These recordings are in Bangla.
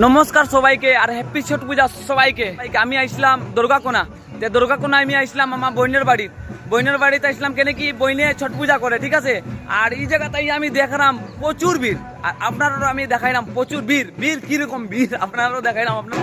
নমস্কার সবাইকে আর হ্যাপি ছট পূজা সবাইকে। আমি আইসলাম দুর্গাকোনা। তে দুর্গাকোনা আমি আইসলাম আমার বইনের বাড়ি। বইনের বাড়িতে আসলাম কেন কি? বইনে ছট পূজা করে, ঠিক আছে? আর এই জায়গাটাই আমি দেখলাম প্রচুর ভিড়। আর আপনারও আমি দেখাইলাম প্রচুর ভিড়। ভিড় কীরকম ভিড়? আপনারও দেখাইলাম আপনার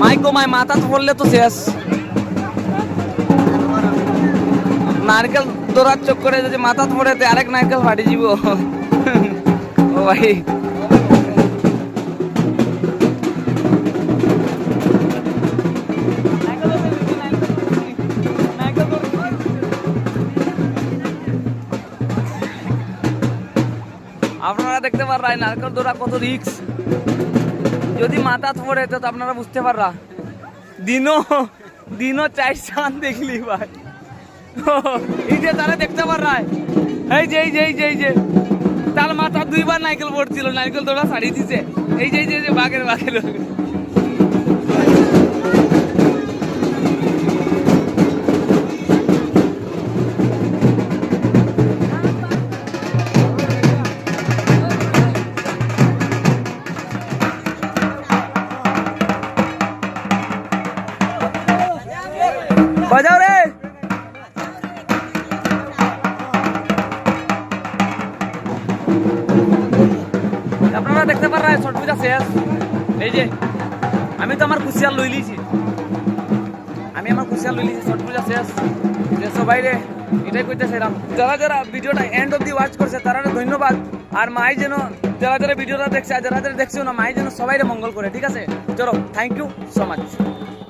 মাইকো মাই মাথা তো পড়লে তো শেষ। নারকেল দৌড়ার চক্করে যদি মাথা পড়ে, তো আরেক নারকেল ফাটি যাব ও ভাই। আপনারা দেখতে পারবেন, নারকেল দৌড়া কত রিক্স যদি মাথা পড়ে তো আপনারা বুঝতে পাররা। দিনও দিনও চার চান দেখলি ভাই। এই যে তারা দেখতে পাররা। এই যে এই যে এই যে এই যে। তার মাথা দুইবার নাইকেল পড়ছিল নাইকেল তোরা ছাড়িয়ে দিছে। এই যে এই যে, বাঘের বাঘের। বাজাও রে। আপনারা দেখতে পারেন পূজা শেষ এই যে, আমি তো আমার কুশিয়াল লই লিছি। আমি আমার কুশিয়াল লই লিছি পূজা শেষ যে সবাই রে এটাই কইতেছিলাম যারা যারা ভিডিওটা এন্ড অব্দি ওয়াচ করছে, তারা ধন্যবাদ। আর মাই যেন, যারা যারা ভিডিওটা দেখছে, আর যারা যারা দেখছে না, মাই যেন সবাই মঙ্গল করে, ঠিক আছে? চলো থ্যাংক ইউ সো মাচ